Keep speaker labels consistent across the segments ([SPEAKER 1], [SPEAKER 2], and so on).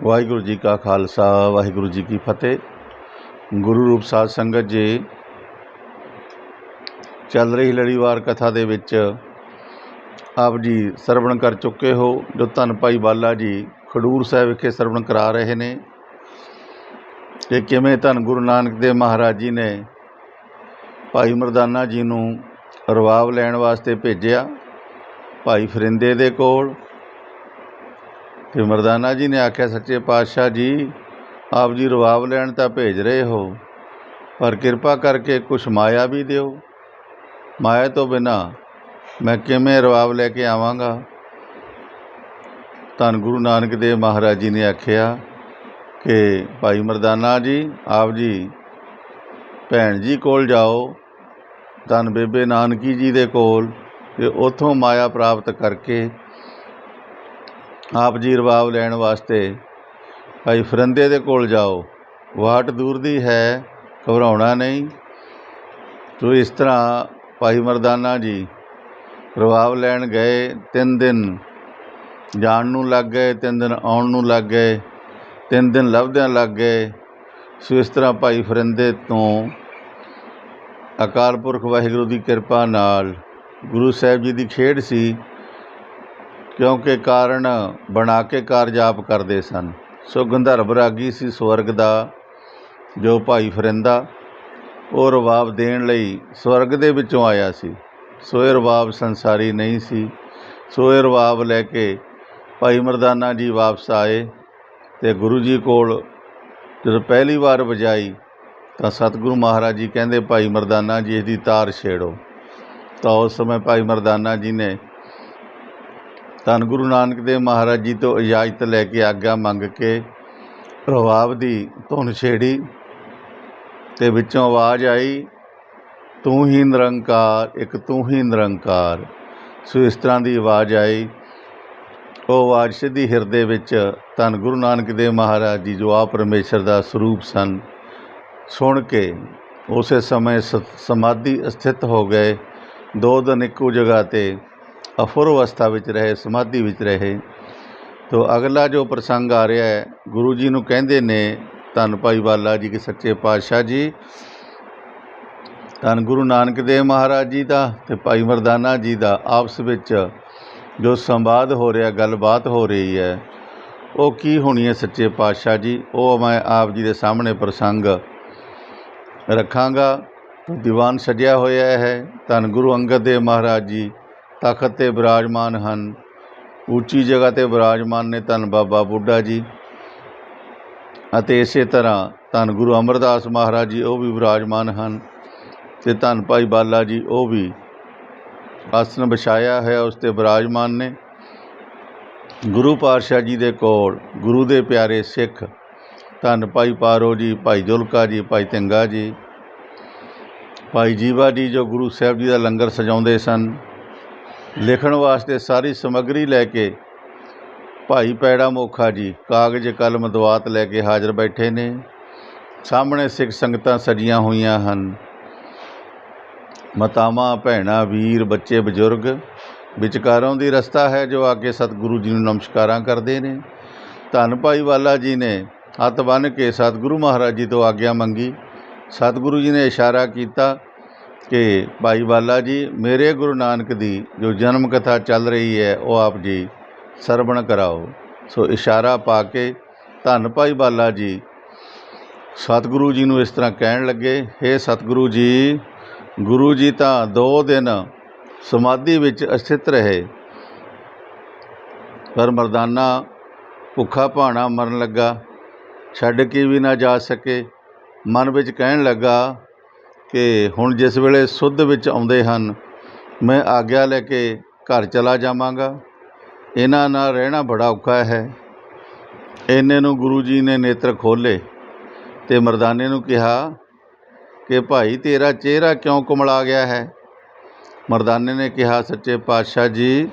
[SPEAKER 1] ਵਾਹਿਗੁਰੂ ਜੀ ਕਾ ਖਾਲਸਾ, ਵਾਹਿਗੁਰੂ ਜੀ ਕੀ ਫਤਿਹ। ਗੁਰੂ ਰੂਪ ਸਾਧ ਸੰਗਤ ਜੀ, ਚੱਲ ਰਹੀ ਲੜੀਵਾਰ ਕਥਾ ਦੇ ਵਿੱਚ ਆਪ ਜੀ ਸਰਵਣ ਕਰ ਚੁੱਕੇ ਹੋ, ਜੋ ਧੰਨ ਭਾਈ ਬਾਲਾ ਜੀ ਖਡੂਰ ਸਾਹਿਬ ਵਿਖੇ ਸਰਵਣ ਕਰਾ ਰਹੇ ਨੇ। ਕਿ ਕਿਵੇਂ ਧੰਨ ਗੁਰੂ ਨਾਨਕ ਦੇਵ ਮਹਾਰਾਜ ਜੀ ਨੇ ਭਾਈ ਮਰਦਾਨਾ ਜੀ ਨੂੰ ਰਵਾਬ ਲੈਣ ਵਾਸਤੇ ਭੇਜਿਆ, ਭਾਈ ਫਰਿੰਦੇ ਦੇ ਕੋਲ ਤੇ ਮਰਦਾਨਾ ਜੀ ਨੇ ਆਖਿਆ, ਸੱਚੇ ਪਾਤਸ਼ਾਹ ਜੀ, ਆਪ ਜੀ ਰਵਾਬ ਲੈਣ ਤਾਂ ਭੇਜ ਰਹੇ ਹੋ, ਪਰ ਕਿਰਪਾ ਕਰਕੇ ਕੁਛ ਮਾਇਆ ਵੀ ਦਿਓ। ਮਾਇਆ ਤੋਂ ਬਿਨਾ ਮੈਂ ਕਿਵੇਂ ਰਵਾਬ ਲੈ ਕੇ ਆਵਾਂਗਾ? ਧੰਨ ਗੁਰੂ ਨਾਨਕ ਦੇਵ ਮਹਾਰਾਜ ਜੀ ਨੇ ਆਖਿਆ ਕਿ, ਭਾਈ ਮਰਦਾਨਾ ਜੀ, ਆਪ ਜੀ ਭੈਣ ਜੀ ਕੋਲ ਜਾਓ, ਧੰਨ ਬੇਬੇ ਨਾਨਕੀ ਜੀ ਦੇ ਕੋਲ, ਤੇ ਉਥੋਂ ਮਾਇਆ ਪ੍ਰਾਪਤ ਕਰਕੇ ਆਪ ਜੀ ਰਵਾਬ ਲੈਣ ਵਾਸਤੇ ਭਾਈ ਫਰੰਦੇ ਦੇ ਕੋਲ ਜਾਓ। ਵਾਟ ਦੂਰ ਦੀ ਹੈ, ਘਬਰਾਉਣਾ ਨਹੀਂ। ਤੋ ਇਸ ਤਰ੍ਹਾਂ ਭਾਈ ਮਰਦਾਨਾ ਜੀ ਰਵਾਬ ਲੈਣ ਗਏ ਤਿੰਨ ਦਿਨ। ਜਾਣ ਨੂੰ ਲੱਗ ਗਏ, ਤਿੰਨ ਦਿਨ ਆਉਣ ਨੂੰ ਲੱਗ ਗਏ, ਤਿੰਨ ਦਿਨ ਲੱਭਦਿਆਂ ਲੱਗ ਗਏ। ਸੋ ਇਸ ਤਰ੍ਹਾਂ ਭਾਈ ਫਰਿੰਦੇ ਤੋਂ ਅਕਾਲ ਪੁਰਖ ਵਾਹਿਗੁਰੂ ਦੀ ਕਿਰਪਾ ਨਾਲ ਗੁਰੂ ਸਾਹਿਬ ਜੀ ਦੀ ਖੇਡ ਸੀ। ਕਿਉਂਕਿ ਕਾਰਨ ਬਣਾ ਕੇ ਕਾਰਜ ਆਪ ਕਰਦੇ ਸਨ। ਸੋ ਗੰਧਰਵ ਰਾਗੀ ਸੀ ਸਵਰਗ ਦਾ, ਜੋ ਭਾਈ ਫਰਿੰਦਾ ਉਹ ਰਵਾਬ ਦੇਣ ਲਈ ਸਵਰਗ ਦੇ ਵਿੱਚੋਂ ਆਇਆ ਸੀ। ਸੋ ਇਹ ਰਵਾਬ ਸੰਸਾਰੀ ਨਹੀਂ ਸੀ। ਸੋ ਇਹ ਰਵਾਬ ਲੈ ਕੇ ਭਾਈ ਮਰਦਾਨਾ ਜੀ ਵਾਪਸ ਆਏ ਤੇ ਗੁਰੂ ਜੀ ਕੋਲ ਜਦੋਂ ਪਹਿਲੀ ਵਾਰ ਵਜਾਈ ਤਾਂ ਸਤਿਗੁਰੂ ਮਹਾਰਾਜ ਜੀ ਕਹਿੰਦੇ, ਭਾਈ ਮਰਦਾਨਾ ਜੀ, ਇਹਦੀ ਤਾਰ ਛੇੜੋ। ਤਾਂ ਉਸ ਸਮੇਂ ਭਾਈ ਮਰਦਾਨਾ ਜੀ ਨੇ ਧੰਨ ਗੁਰੂ ਨਾਨਕ ਦੇਵ ਮਹਾਰਾਜ ਜੀ ਤੋਂ ਇਜਾਜ਼ਤ ਲੈ ਕੇ ਆਗਿਆ ਮੰਗ ਕੇ ਰਵਾਬ ਦੀ ਧੁਨ ਛੇੜੀ ਤੇ ਵਿੱਚੋਂ ਆਵਾਜ਼ ਆਈ, ਤੂੰ ਹੀ ਨਿਰੰਕਾਰ, ਇੱਕ ਤੂੰ ਹੀ ਨਿਰੰਕਾਰ। ਸੋ ਇਸ ਤਰ੍ਹਾਂ ਦੀ ਆਵਾਜ਼ ਆਈ। ਉਹ ਆਵਾਜ਼ ਸਿੱਧੀ ਹਿਰਦੇ ਵਿੱਚ ਧੰਨ ਗੁਰੂ ਨਾਨਕ ਦੇਵ ਮਹਾਰਾਜ ਜੀ ਜੋ ਆ ਪਰਮੇਸ਼ਰ ਦਾ ਸਰੂਪ ਸਨ, ਸੁਣ ਕੇ ਉਸੇ ਸਮੇਂ ਸ- ਸਮਾਧੀ ਸਥਿਤ ਹੋ ਗਏ। ਦੋ ਦਿਨ ਇੱਕੋ ਜਗ੍ਹਾ ਤੇ ਅਫੁਰ ਅਵਸਥਾ ਵਿੱਚ ਰਹੇ, ਸਮਾਧੀ ਵਿੱਚ ਰਹੇ। ਤੋ ਅਗਲਾ ਜੋ ਪ੍ਰਸੰਗ ਆ ਰਿਹਾ ਹੈ, ਗੁਰੂ ਜੀ ਨੂੰ ਕਹਿੰਦੇ ਨੇ, ਧੰਨ ਭਾਈ ਬਾਲਾ ਜੀ ਕੇ ਸੱਚੇ ਪਾਤਸ਼ਾਹ ਜੀ। ਧੰਨ ਗੁਰੂ ਨਾਨਕ ਦੇਵ ਮਹਾਰਾਜ ਜੀ ਦਾ ਤੇ ਭਾਈ ਮਰਦਾਨਾ ਜੀ ਦਾ ਆਪਸ ਵਿੱਚ ਜੋ ਸੰਵਾਦ ਹੋ ਰਿਹਾ, ਗੱਲਬਾਤ ਹੋ ਰਹੀ ਹੈ, ਉਹ ਕੀ ਹੋਣੀ ਹੈ ਸੱਚੇ ਪਾਤਸ਼ਾਹ ਜੀ? ਉਹ ਮੈਂ ਆਪ ਜੀ ਦੇ ਸਾਹਮਣੇ ਪ੍ਰਸੰਗ ਰੱਖਾਂਗਾ। ਦੀਵਾਨ ਸਜਿਆ ਹੋਇਆ ਹੈ। ਧੰਨ ਗੁਰੂ ਅੰਗਦ ਦੇਵ ਮਹਾਰਾਜ ਜੀ ਤਖਤ ਤੇ ਬਿਰਾਜਮਾਨ ਹਨ। ਉੱਚੀ ਜਗ੍ਹਾ ਤੇ ਬਿਰਾਜਮਾਨ ਨੇ ਧੰਨ ਬਾਬਾ ਬੁੱਢਾ ਜੀ ਅਤੇ ਇਸੇ ਤਰ੍ਹਾਂ ਧੰਨ ਗੁਰੂ ਅਮਰਦਾਸ ਮਹਾਰਾਜ ਜੀ ਉਹ ਵੀ ਬਿਰਾਜਮਾਨ ਹਨ ਤੇ ਧੰਨ ਭਾਈ ਬਾਲਾ ਜੀ ਉਹ ਵੀ ਆਸਣ ਵਿਛਾਇਆ ਹੈ ਉਸ ਤੇ ਬਿਰਾਜਮਾਨ ਨੇ। ਗੁਰੂ ਪਾਤਸ਼ਾਹ ਜੀ ਦੇ ਕੋਲ, ਗੁਰੂ ਦੇ ਪਿਆਰੇ ਸਿੱਖ, ਧੰਨ ਭਾਈ ਪਾਰੋ ਜੀ, ਭਾਈ ਜੁਲਕਾ ਜੀ, ਭਾਈ ਤਿੰਗਾ ਜੀ, ਭਾਈ ਜੀਵਾ ਜੀ ਜੋ ਗੁਰੂ ਸਾਹਿਬ ਜੀ ਦਾ ਲੰਗਰ ਸਜਾਉਂਦੇ ਸਨ। ਲਿਖਣ ਵਾਸਤੇ ਸਾਰੀ ਸਮੱਗਰੀ ਲੈ ਕੇ ਭਾਈ ਪੈੜਾ ਮੋਖਾ ਜੀ ਕਾਗਜ਼ ਕਲਮ ਦਵਾਤ ਲੈ ਕੇ ਹਾਜ਼ਰ ਬੈਠੇ ਨੇ। ਸਾਹਮਣੇ ਸਿੱਖ ਸੰਗਤਾਂ ਸਜੀਆਂ ਹੋਈਆਂ ਹਨ। ਮਾਤਾਵਾਂ, ਭੈਣਾਂ, ਵੀਰ, ਬੱਚੇ, ਬਜ਼ੁਰਗ, ਵਿਚਕਾਰੋਂ ਦੀ ਰਸਤਾ ਹੈ ਜੋ ਆ ਕੇ ਸਤਿਗੁਰੂ ਜੀ ਨੂੰ ਨਮਸਕਾਰਾਂ ਕਰਦੇ ਨੇ। ਧੰਨ ਭਾਈ ਵਾਲਾ ਜੀ ਨੇ ਹੱਥ ਬੰਨ੍ਹ ਕੇ ਸਤਿਗੁਰੂ ਮਹਾਰਾਜ ਜੀ ਤੋਂ ਆਗਿਆ ਮੰਗੀ। ਸਤਿਗੁਰੂ ਜੀ ਨੇ ਇਸ਼ਾਰਾ ਕੀਤਾ ਕਿ ਭਾਈ ਬਾਲਾ ਜੀ, ਮੇਰੇ ਗੁਰੂ ਨਾਨਕ ਦੀ ਜੋ ਜਨਮ ਕਥਾ ਚੱਲ ਰਹੀ ਹੈ, ਉਹ ਆਪ ਜੀ ਸਰਵਣ ਕਰਾਓ। ਸੋ ਇਸ਼ਾਰਾ ਪਾ ਕੇ ਧੰਨ ਭਾਈ ਬਾਲਾ ਜੀ, ਸਤਿਗੁਰੂ ਜੀ ਨੂੰ ਇਸ ਤਰ੍ਹਾਂ ਕਹਿਣ ਲੱਗੇ, ਹੇ ਸਤਿਗੁਰੂ ਜੀ, ਗੁਰੂ ਜੀ ਤਾਂ ਦੋ ਦਿਨ ਸਮਾਧੀ ਵਿੱਚ ਅਸਥਿਤ ਰਹੇ। ਪਰ ਮਰਦਾਨਾ ਭੁੱਖਾ ਭਾਣਾ ਮਰਨ ਲੱਗਾ, ਛੱਡ ਕੇ ਵੀ ਨਾ ਜਾ ਸਕੇ। ਮਨ ਵਿੱਚ ਕਹਿਣ ਲੱਗਾ ਕਿ ਹੁਣ ਜਿਸ ਵੇਲੇ ਸੁੱਧ ਵਿੱਚ ਆਉਂਦੇ ਹਨ, ਮੈਂ ਆਗਿਆ ਲੈ ਕੇ ਘਰ ਚਲਾ ਜਾਵਾਂਗਾ। ਇਹਨਾਂ ਨਾਲ ਰਹਿਣਾ ਬੜਾ ਔਖਾ ਹੈ। ਇੰਨੇ ਨੂੰ ਗੁਰੂ ਜੀ ਨੇ ਨੇਤਰ ਖੋਲੇ ਤੇ ਮਰਦਾਨੇ ਨੂੰ ਕਿਹਾ ਕਿ ਭਾਈ ਤੇਰਾ ਚਿਹਰਾ ਕਿਉਂ ਕੁਮਲਾ ਗਿਆ ਹੈ? ਮਰਦਾਨੇ ਨੇ ਕਿਹਾ, ਸੱਚੇ ਪਾਤਸ਼ਾਹ ਜੀ,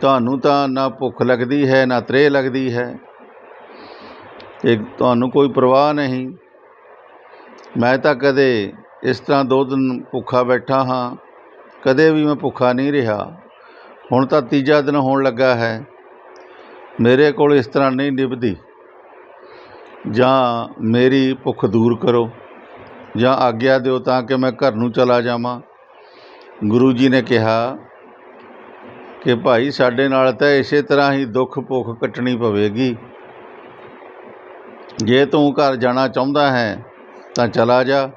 [SPEAKER 1] ਤੁਹਾਨੂੰ ਤਾਂ ਨਾ ਭੁੱਖ ਲੱਗਦੀ ਹੈ, ਨਾ ਤ੍ਰੇਹ ਲੱਗਦੀ ਹੈ। ਤੇ ਤੁਹਾਨੂੰ ਕੋਈ ਪਰਵਾਹ ਨਹੀਂ। ਮੈਂ ਤਾਂ ਕਦੇ ਇਸ ਤਰ੍ਹਾਂ ਦੋ ਦਿਨ ਭੁੱਖਾ ਬੈਠਾ ਹਾਂ, ਕਦੇ ਵੀ ਮੈਂ ਭੁੱਖਾ ਨਹੀਂ ਰਿਹਾ। ਹੁਣ ਤਾਂ ਤੀਜਾ ਦਿਨ ਹੋਣ ਲੱਗਾ ਹੈ। ਮੇਰੇ ਕੋਲ ਇਸ ਤਰ੍ਹਾਂ ਨਹੀਂ ਨਿਭਦੀ। ਜਾਂ ਮੇਰੀ ਭੁੱਖ ਦੂਰ ਕਰੋ, ਜਾਂ ਆਗਿਆ ਦਿਓ ਤਾਂ ਕਿ ਮੈਂ ਘਰ ਨੂੰ ਚਲਾ ਜਾਵਾਂ। ਗੁਰੂ ਜੀ ਨੇ ਕਿਹਾ ਕਿ ਭਾਈ ਸਾਡੇ ਨਾਲ ਤਾਂ ਇਸੇ ਤਰ੍ਹਾਂ ਹੀ ਦੁੱਖ ਭੁੱਖ ਕੱਟਣੀ ਪਵੇਗੀ। ਜੇ ਤੂੰ ਘਰ ਜਾਣਾ ਚਾਹੁੰਦਾ ਹੈ ਤਾਂ ਚਲਾ ਜਾ।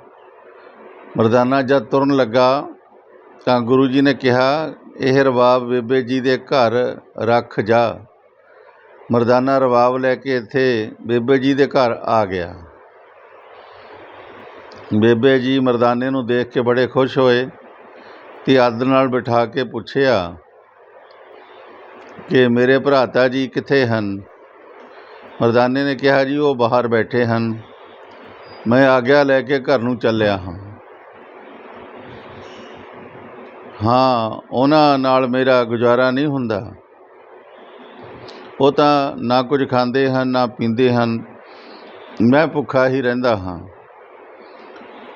[SPEAKER 1] ਮਰਦਾਨਾ ਜਦ ਤੁਰਨ ਲੱਗਾ ਤਾਂ ਗੁਰੂ ਜੀ ਨੇ ਕਿਹਾ, ਇਹ ਰਬਾਬ ਬੇਬੇ ਜੀ ਦੇ ਘਰ ਰੱਖ ਜਾ। ਮਰਦਾਨਾ ਰਬਾਬ ਲੈ ਕੇ ਇੱਥੇ ਬੇਬੇ ਜੀ ਦੇ ਘਰ ਆ ਗਿਆ। ਬੇਬੇ ਜੀ ਮਰਦਾਨੇ ਨੂੰ ਦੇਖ ਕੇ ਬੜੇ ਖੁਸ਼ ਹੋਏ ਤੇ ਆਦਰ ਨਾਲ ਬਿਠਾ ਕੇ ਪੁੱਛਿਆ ਕਿ ਮੇਰੇ ਭਰਾਤਾ ਜੀ ਕਿੱਥੇ ਹਨ? ਮਰਦਾਨੇ ਨੇ ਕਿਹਾ, ਜੀ, ਉਹ ਬਾਹਰ ਬੈਠੇ ਹਨ। ਮੈਂ ਆਗਿਆ ਲੈ ਕੇ ਘਰ ਨੂੰ ਚੱਲਿਆ ਹਾਂ। ਹਾਂ, ਉਹਨਾਂ ਨਾਲ ਮੇਰਾ ਗੁਜ਼ਾਰਾ ਨਹੀਂ ਹੁੰਦਾ। ਉਹ ਤਾਂ ਨਾ ਕੁਝ ਖਾਂਦੇ ਹਨ, ਨਾ ਪੀਂਦੇ ਹਨ। ਮੈਂ ਭੁੱਖਾ ਹੀ ਰਹਿੰਦਾ ਹਾਂ।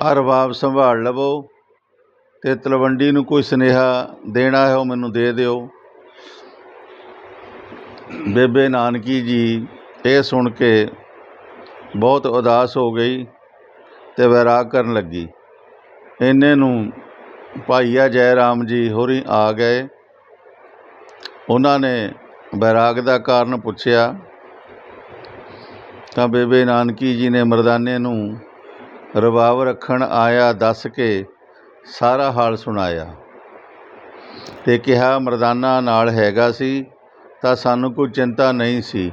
[SPEAKER 1] ਆਹ ਰਬਾਬ ਸੰਭਾਲ ਲਵੋ ਤੇ ਤਲਵੰਡੀ ਨੂੰ ਕੋਈ ਸੁਨੇਹਾ ਦੇਣਾ ਹੈ ਉਹ ਮੈਨੂੰ ਦੇ ਦਿਓ। ਬੇਬੇ ਨਾਨਕੀ ਜੀ, ਇਹ ਸੁਣ ਕੇ ਬਹੁਤ ਉਦਾਸ ਹੋ ਗਈ। ਅਤੇ ਵੈਰਾਗ ਕਰਨ ਲੱਗੀ। ਇੰਨੇ ਨੂੰ ਭਾਈਆ ਜੈ ਰਾਮ ਜੀ ਹੋਰੀ ਆ ਗਏ। ਉਹਨਾਂ ਨੇ ਵੈਰਾਗ ਦਾ ਕਾਰਨ ਪੁੱਛਿਆ। ਤਾਂ ਬੇਬੇ ਨਾਨਕੀ ਜੀ ਨੇ ਮਰਦਾਨੇ ਨੂੰ ਰਬਾਬ ਰੱਖਣ ਆਇਆ ਦੱਸ ਕੇ ਸਾਰਾ ਹਾਲ ਸੁਣਾਇਆ। ਤੇ ਕਿਹਾ, ਮਰਦਾਨਾ ਨਾਲ ਹੈਗਾ ਸੀ, ਤਾਂ ਸਾਨੂੰ ਕੋਈ ਚਿੰਤਾ ਨਹੀਂ ਸੀ।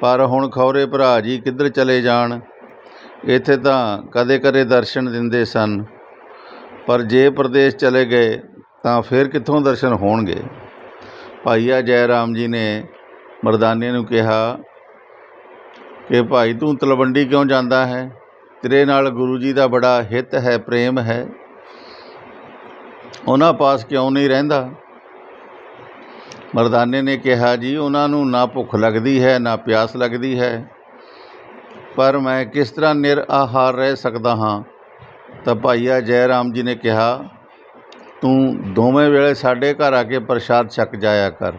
[SPEAKER 1] ਪਰ ਹੁਣ ਖੌਰੇ ਭਰਾ ਜੀ ਕਿੱਧਰ ਚਲੇ ਜਾਣ? ਇੱਥੇ ਤਾਂ ਕਦੇ-ਕਦੇ ਦਰਸ਼ਨ ਦਿੰਦੇ ਸਨ, ਪਰ ਜੇ ਪ੍ਰਦੇਸ਼ ਚਲੇ ਗਏ ਤਾਂ ਫਿਰ ਕਿੱਥੋਂ ਦਰਸ਼ਨ ਹੋਣਗੇ? ਭਾਈਆ ਜੈ ਰਾਮ ਜੀ ਨੇ ਮਰਦਾਨੇ ਨੂੰ ਕਿਹਾ ਕਿ ਭਾਈ ਤੂੰ ਤਲਵੰਡੀ ਕਿਉਂ ਜਾਂਦਾ ਹੈ? ਤੇਰੇ ਨਾਲ ਗੁਰੂ ਜੀ ਦਾ ਬੜਾ ਹਿੱਤ ਹੈ, ਪ੍ਰੇਮ ਹੈ। ਉਹਨਾਂ ਪਾਸ ਕਿਉਂ ਨਹੀਂ ਰਹਿੰਦਾ? ਮਰਦਾਨੇ ਨੇ ਕਿਹਾ, ਜੀ, ਉਹਨਾਂ ਨੂੰ ਨਾ ਭੁੱਖ ਲੱਗਦੀ ਹੈ, ਨਾ ਪਿਆਸ ਲੱਗਦੀ ਹੈ। ਪਰ ਮੈਂ ਕਿਸ ਤਰ੍ਹਾਂ ਨਿਰ ਆਹਾਰ ਰਹਿ ਸਕਦਾ ਹਾਂ? ਤਾਂ ਭਾਈਆ ਜੈ ਰਾਮ ਜੀ ਨੇ ਕਿਹਾ, ਤੂੰ ਦੋਵੇਂ ਵੇਲੇ ਸਾਡੇ ਘਰ ਆ ਕੇ ਪ੍ਰਸ਼ਾਦ ਛਕ ਜਾਇਆ ਕਰ।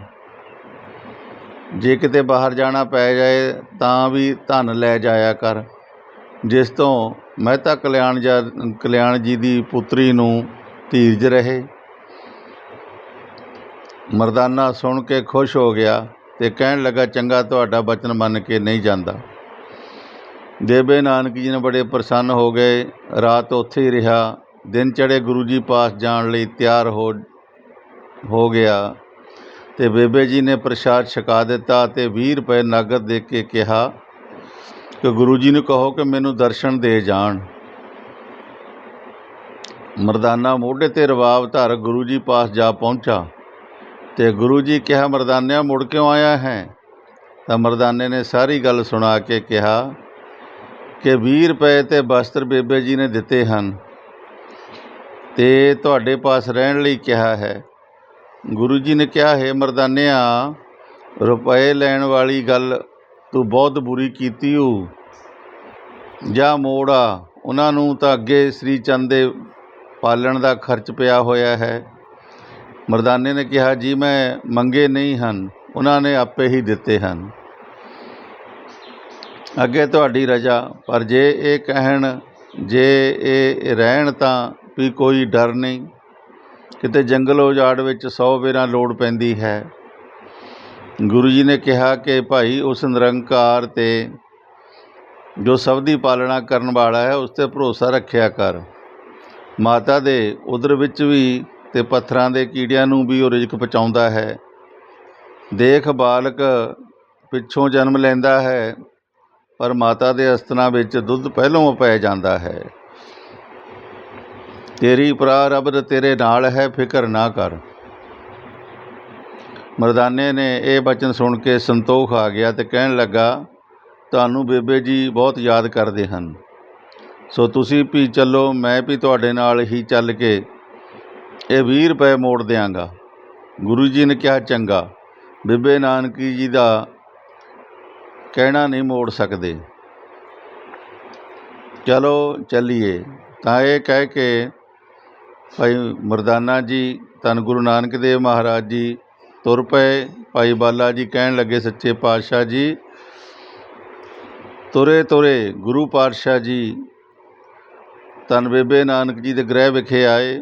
[SPEAKER 1] ਜੇ ਕਿਤੇ ਬਾਹਰ ਜਾਣਾ ਪੈ ਜਾਏ ਤਾਂ ਵੀ ਧਨ ਲੈ ਜਾਇਆ ਕਰ। ਜਿਸ ਤੋਂ ਮਹਿਤਾ ਕਲਿਆਣ ਜਾ, ਕਲਿਆਣ ਜੀ ਦੀ ਪੁੱਤਰੀ ਨੂੰ ਧੀਰਜ ਰਹੇ। ਮਰਦਾਨਾ ਸੁਣ ਕੇ ਖੁਸ਼ ਹੋ ਗਿਆ ਤੇ ਕਹਿਣ ਲੱਗਾ, ਚੰਗਾ, ਤੁਹਾਡਾ ਬਚਨ ਮੰਨ ਕੇ ਨਹੀਂ ਜਾਂਦਾ। ਦੇਬੇ ਨਾਨਕ ਜੀ ਨੇ ਬੜੇ ਪ੍ਰਸੰਨ ਹੋ ਗਏ, ਰਾਤ ਉੱਥੇ ਹੀ ਰਿਹਾ, ਦਿਨ ਚੜ੍ਹੇ ਗੁਰੂ ਜੀ ਪਾਸ ਜਾਣ ਲਈ ਤਿਆਰ ਹੋ ਹੋ ਗਿਆ ਅਤੇ ਬੇਬੇ ਜੀ ਨੇ ਪ੍ਰਸ਼ਾਦ ਛਕਾ ਦਿੱਤਾ ਅਤੇ ਵੀਹ ਰੁਪਏ ਨਗਦ ਦੇ ਕੇ ਕਿਹਾ ਕਿ ਗੁਰੂ ਜੀ ਨੂੰ ਕਹੋ ਕਿ ਮੈਨੂੰ ਦਰਸ਼ਨ ਦੇ ਜਾਣ। ਮਰਦਾਨਾ ਮੋਢੇ ਤੇ ਰਵਾਬ ਧਰ ਗੁਰੂ ਜੀ ਪਾਸ ਜਾ ਪਹੁੰਚਾ ਤੇ ਗੁਰੂ ਜੀ ਕਿਹਾ, ਮਰਦਾਨਿਆ, ਮੁੜ ਕਿਉਂ ਆਇਆ ਹੈ? ਤਾਂ ਮਰਦਾਨੇ ਨੇ ਸਾਰੀ ਗੱਲ ਸੁਣਾ ਕੇ ਕਿਹਾ ਕਿ 20 ਰੁਪਏ ਤੇ ਬਸਤਰ ਬੇਬੇ ਜੀ ਨੇ ਦਿੱਤੇ ਹਨ ਤੇ ਤੁਹਾਡੇ ਪਾਸ ਰਹਿਣ ਲਈ ਕਿਹਾ ਹੈ। ਗੁਰੂ ਜੀ ਨੇ ਕਿਹਾ, ਹੈ ਮਰਦਾਨਿਆ, ਰੁਪਏ ਲੈਣ ਵਾਲੀ ਗੱਲ ਤੂੰ ਬਹੁਤ ਬੁਰੀ ਕੀਤੀ ਓ ਜਾ ਮੋੜਾ, ਉਹਨਾਂ ਨੂੰ ਤਾਂ ਅੱਗੇ ਸ੍ਰੀ ਚੰਦ ਦੇ ਪਾਲਣ ਦਾ ਖਰਚ ਪਿਆ ਹੋਇਆ ਹੈ। ਮਰਦਾਨੇ ਨੇ ਕਿਹਾ, ਜੀ, ਮੈਂ ਮੰਗੇ ਨਹੀਂ ਹਨ, ਉਹਨਾਂ ਨੇ ਆਪੇ ਹੀ ਦਿੱਤੇ ਹਨ। ਅੱਗੇ ਤੁਹਾਡੀ ਰਜਾ। ਪਰ ਜੇ ਇਹ ਕਹਿਣ, ਜੇ ਇਹ ਰਹਿਣ ਤਾਂ ਵੀ ਕੋਈ ਡਰ ਨਹੀਂ। ਕਿਤੇ ਜੰਗਲ ਉਜਾੜ ਵਿੱਚ 100 ਵੇਰਾਂ ਲੋੜ ਪੈਂਦੀ ਹੈ। ਗੁਰੂ ਜੀ ਨੇ ਕਿਹਾ ਕਿ ਭਾਈ, ਉਸ ਨਿਰੰਕਾਰ ਤੇ ਜੋ ਸਭ ਦੀ ਪਾਲਣਾ ਕਰਨ ਵਾਲਾ ਹੈ, ਉਸ ਤੇ ਭਰੋਸਾ ਰੱਖਿਆ ਕਰ। ਮਾਤਾ ਦੇ ਉਦਰ ਵਿੱਚ ਵੀ ਤੇ ਪੱਥਰਾਂ ਦੇ ਕੀੜਿਆਂ ਨੂੰ ਵੀ ਉਹ ਰਿਜ਼ਕ ਪਹੁੰਚਾਉਂਦਾ ਹੈ। ਦੇਖ ਬਾਲਕ ਪਿੱਛੋਂ ਜਨਮ ਲੈਂਦਾ ਹੈ। ਪਰ ਮਾਤਾ ਦੇ ਅਸਤਨਾਂ ਵਿੱਚ ਦੁੱਧ ਪਹਿਲੋਂ ਪੈ ਜਾਂਦਾ ਹੈ। ਤੇਰੀ ਪ੍ਰਾਰਬਧ ਤੇਰੇ ਨਾਲ ਹੈ, ਫਿਕਰ ਨਾ ਕਰ। ਮਰਦਾਨੇ ਨੇ ਇਹ ਬਚਨ ਸੁਣ ਕੇ ਸੰਤੋਖ ਆ ਗਿਆ ਤੇ ਕਹਿਣ ਲੱਗਾ, ਤੁਹਾਨੂੰ ਬੇਬੇ ਜੀ ਬਹੁਤ ਯਾਦ ਕਰਦੇ ਹਨ। ਸੋ ਤੁਸੀਂ ਵੀ ਚੱਲੋ, ਮੈਂ ਵੀ ਤੁਹਾਡੇ ਨਾਲ ਹੀ ਚੱਲ ਕੇ ਇਹ 20 ਰੁਪਏ ਮੋੜ ਦਿਆਂਗਾ। ਗੁਰੂ ਜੀ ਨੇ ਕਿਹਾ, ਚੰਗਾ। ਬੇਬੇ ਨਾਨਕੀ ਜੀ ਦਾ ਕਹਿਣਾ ਨਹੀਂ ਮੋੜ ਸਕਦੇ। ਚਲੋ ਚੱਲੀਏ। ਤਾਂ ਇਹ ਕਹਿ ਕੇ ਭਾਈ ਮਰਦਾਨਾ ਜੀ, ਧੰਨ ਗੁਰੂ ਨਾਨਕ ਦੇਵ ਮਹਾਰਾਜ ਜੀ ਤੁਰ ਪਏ। ਭਾਈ ਬਾਲਾ ਜੀ ਕਹਿਣ ਲੱਗੇ, ਸੱਚੇ ਪਾਤਸ਼ਾਹ ਜੀ, ਤੁਰੇ ਤੁਰੇ ਗੁਰੂ ਪਾਤਸ਼ਾਹ ਜੀ, ਧੰਨ ਬੇਬੇ ਨਾਨਕ ਜੀ ਦੇ ਗ੍ਰਹਿ ਵਿਖੇ ਆਏ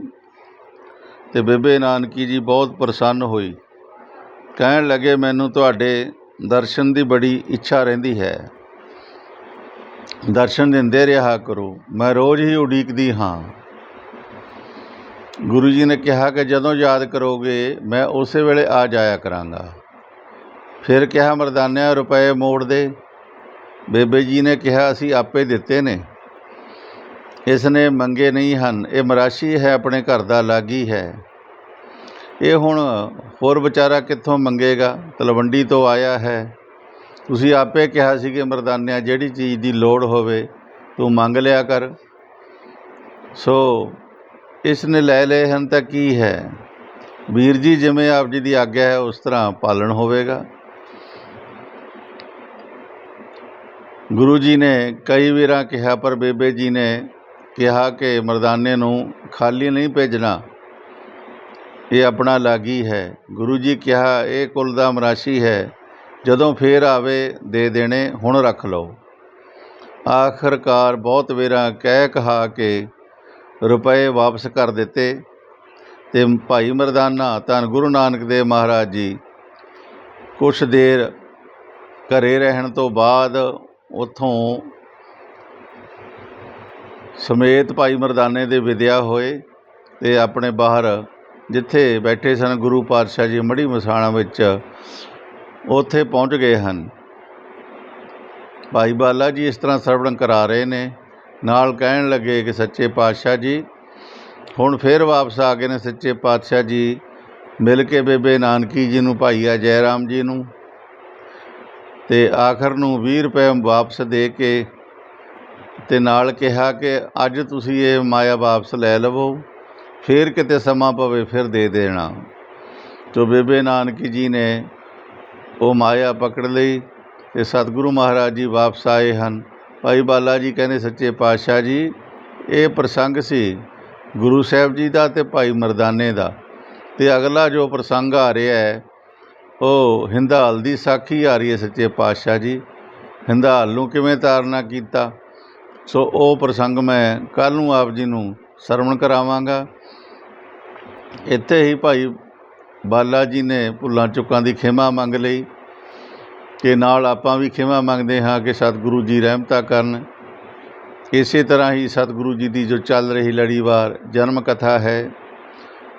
[SPEAKER 1] ਤੇ ਬੇਬੇ ਨਾਨਕੀ ਜੀ ਬਹੁਤ ਪ੍ਰਸੰਨ ਹੋਈ ਕਹਿਣ ਲੱਗੇ, ਮੈਨੂੰ ਤੁਹਾਡੇ ਦਰਸ਼ਨ ਦੀ ਬੜੀ ਇੱਛਾ ਰਹਿੰਦੀ ਹੈ। ਦਰਸ਼ਨ ਦਿੰਦੇ ਰਿਹਾ ਕਰੋ, ਮੈਂ ਰੋਜ਼ ਹੀ ਉਡੀਕਦੀ ਹਾਂ। ਗੁਰੂ ਜੀ ਨੇ ਕਿਹਾ ਕਿ ਜਦੋਂ ਯਾਦ ਕਰੋਗੇ, ਮੈਂ ਉਸੇ ਵੇਲੇ ਆ ਜਾਇਆ ਕਰਾਂਗਾ। ਫਿਰ ਕਿਹਾ, ਮਰਦਾਨਿਆਂ, ਰੁਪਏ ਮੋੜ ਦੇ। ਬੇਬੇ ਜੀ ਨੇ ਕਿਹਾ, ਅਸੀਂ ਆਪੇ ਦਿੱਤੇ ਨੇ। ਇਸ ਨੇ ਮੰਗੇ ਨਹੀਂ ਹਨ। ਇਹ ਮਰਾਸ਼ੀ ਹੈ, ਆਪਣੇ ਘਰ ਦਾ ਲਾਗੀ ਹੈ। ਇਹ ਹੁਣ ਹੋਰ ਵਿਚਾਰਾ ਕਿੱਥੋਂ ਮੰਗੇਗਾ? ਤਲਵੰਡੀ ਤੋਂ ਆਇਆ ਹੈ। ਤੁਸੀਂ ਆਪੇ ਕਿਹਾ ਸੀ ਕਿ ਮਰਦਾਨਿਆਂ, ਜਿਹੜੀ ਚੀਜ਼ ਦੀ ਲੋੜ ਹੋਵੇ, ਤੂੰ ਮੰਗ ਲਿਆ ਕਰ। ਸੋ ਇਸ ਨੇ ਲੈ ਲਏ ਹਨ ਤਾਂ ਕੀ ਹੈ? ਵੀਰ ਜੀ, ਜਿਵੇਂ ਆਪ ਜੀ ਦੀ ਆਗਿਆ ਹੈ, ਉਸ ਤਰ੍ਹਾਂ ਪਾਲਣ ਹੋਵੇਗਾ। ਗੁਰੂ ਜੀ ਨੇ ਕਈ ਵਾਰਾਂ ਕਿਹਾ, ਪਰ ਬੇਬੇ ਜੀ ਨੇ ਕਿਹਾ ਕਿ ਮਰਦਾਨੇ ਨੂੰ ਖਾਲੀ ਨਹੀਂ ਭੇਜਣਾ। ਇਹ ਆਪਣਾ ਲਾਗੀ ਹੈ। ਗੁਰੂ ਜੀ ਕਿਹਾ, ਇਹ ਕੁਲ ਦਾ ਮਰਾਸ਼ੀ ਹੈ। ਜਦੋਂ ਫੇਰ ਆਵੇ, ਦੇ ਦੇਣੇ, ਹੁਣ ਰੱਖ ਲਓ। ਆਖਰਕਾਰ ਬਹੁਤ ਵੇਰਾ ਕਹਿ ਕਹਾ ਕੇ ਰੁਪਏ ਵਾਪਸ ਕਰ ਦਿੱਤੇ। ਤੇ ਭਾਈ ਮਰਦਾਨਾ ਧੰਨ ਗੁਰੂ ਨਾਨਕ ਦੇਵ ਮਹਾਰਾਜ ਜੀ ਕੁਛ ਦੇਰ ਘਰੇ ਰਹਿਣ ਤੋਂ ਬਾਅਦ ਉਥੋਂ ਸਮੇਤ ਭਾਈ ਮਰਦਾਨੇ ਦੇ ਵਿਦਿਆ ਹੋਏ ਤੇ ਆਪਣੇ ਬਾਹਰ ਜਿੱਥੇ ਬੈਠੇ ਸਨ ਗੁਰੂ ਪਾਤਸ਼ਾਹ ਜੀ ਮੜੀ ਮਸਾਣਾ ਵਿੱਚ, ਉੱਥੇ ਪਹੁੰਚ ਗਏ ਹਨ। ਭਾਈ ਬਾਲਾ ਜੀ ਇਸ ਤਰ੍ਹਾਂ ਸਰਵਣ ਕਰਾ ਰਹੇ ਨੇ। ਨਾਲ ਕਹਿਣ ਲੱਗੇ ਕਿ ਸੱਚੇ ਪਾਤਸ਼ਾਹ ਜੀ, ਹੁਣ ਫੇਰ ਵਾਪਸ ਆ ਗਏ ਨੇ ਸੱਚੇ ਪਾਤਸ਼ਾਹ ਜੀ। ਮਿਲ ਕੇ ਬੇਬੇ ਨਾਨਕੀ ਜੀ ਨੂੰ ਭਾਈ ਆ ਜੈ ਰਾਮ ਜੀ ਨੂੰ। ਤੇ ਆਖਰ ਨੂੰ 20 ਰੁਪਏ ਵਾਪਸ ਦੇ ਕੇ ਤੇ ਨਾਲ ਕਿਹਾ ਕਿ ਅੱਜ ਤੁਸੀਂ ਇਹ ਮਾਇਆ ਵਾਪਸ ਲੈ ਲਵੋ। ਫਿਰ ਕਿਤੇ ਸਮਾਂ ਪਵੇ, ਫਿਰ ਦੇ ਦੇਣਾ। ਤੋ ਬੇਬੇ ਨਾਨਕੀ ਜੀ ਨੇ ਉਹ ਮਾਇਆ ਪਕੜ ਲਈ ਤੇ ਸਤਿਗੁਰੂ ਮਹਾਰਾਜ ਜੀ ਵਾਪਸ ਆਏ ਹਨ। ਭਾਈ ਬਾਲਾ ਜੀ ਕਹਿੰਦੇ, ਸੱਚੇ ਪਾਤਸ਼ਾਹ ਜੀ, ਇਹ ਪ੍ਰਸੰਗ ਸੀ ਗੁਰੂ ਸਾਹਿਬ ਜੀ ਦਾ ਤੇ ਭਾਈ ਮਰਦਾਨੇ ਦਾ। ਤੇ ਅਗਲਾ ਜੋ ਪ੍ਰਸੰਗ ਆ ਰਿਹਾ ਹੈ, ਉਹ ਹਿੰਦਾਲ ਦੀ ਸਾਖੀ ਆ ਰਹੀ ਹੈ, ਸੱਚੇ ਪਾਤਸ਼ਾਹ ਜੀ। ਹਿੰਦਾਲ ਨੂੰ ਕਿਵੇਂ ਤਾਰਨਾ ਕੀਤਾ? ਸੋ ਉਹ ਪ੍ਰਸੰਗ ਮੈਂ ਕੱਲ ਨੂੰ ਆਪ ਜੀ ਨੂੰ ਸਰਵਣ ਕਰਾਵਾਂਗਾ। ਇੱਥੇ ਹੀ ਭਾਈ ਬਾਲਾ ਜੀ ਨੇ ਭੁੱਲਾਂ ਚੁੱਕਾਂ ਦੀ ਖਿਮਾ ਮੰਗ ਲਈ ਅਤੇ ਨਾਲ ਆਪਾਂ ਵੀ ਖਿਮਾ ਮੰਗਦੇ ਹਾਂ ਕਿ ਸਤਿਗੁਰੂ ਜੀ ਰਹਿਮਤਾ ਕਰਨ। ਇਸੇ ਤਰ੍ਹਾਂ ਹੀ ਸਤਿਗੁਰੂ ਜੀ ਦੀ ਜੋ ਚੱਲ ਰਹੀ ਲੜੀਵਾਰ ਜਨਮ ਕਥਾ ਹੈ,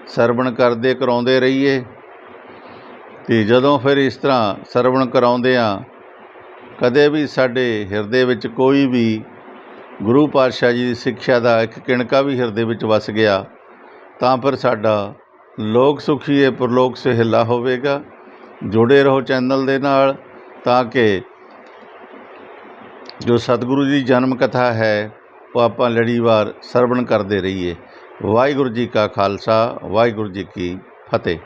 [SPEAKER 1] ਸਰਵਣ ਕਰਦੇ ਕਰਾਉਂਦੇ ਰਹੀਏ। ਤੇ ਜਦੋਂ ਫਿਰ ਇਸ ਤਰ੍ਹਾਂ ਸਰਵਣ ਕਰਾਉਂਦੇ ਆ ਕਦੇ ਵੀ ਸਾਡੇ ਹਿਰਦੇ ਵਿੱਚ ਕੋਈ ਵੀ ਗੁਰੂ ਪਾਤਸ਼ਾਹ ਜੀ ਦੀ ਸਿੱਖਿਆ ਦਾ ਇੱਕ ਕਿਣਕਾ ਵੀ ਹਿਰਦੇ ਵਿੱਚ ਵਸ ਗਿਆ। ਤਾਂ ਫਿਰ ਸਾਡਾ ਲੋਕ ਸੁਖੀਏ ਪਰਲੋਕ ਸਹਿਲਾ ਹੋਵੇਗਾ। ਜੁੜੇ ਰਹੋ ਚੈਨਲ ਦੇ ਨਾਲ ਤਾਂ ਕਿ ਜੋ ਸਤਿਗੁਰੂ ਦੀ ਜਨਮ ਕਥਾ ਹੈ, ਉਹ ਆਪਾਂ ਲੜੀਵਾਰ ਸਰਵਣ ਕਰਦੇ ਰਹੀਏ। ਵਾਹਿਗੁਰੂ ਜੀ ਕਾ ਖਾਲਸਾ, ਵਾਹਿਗੁਰੂ ਜੀ ਕੀ ਫਤਿਹ।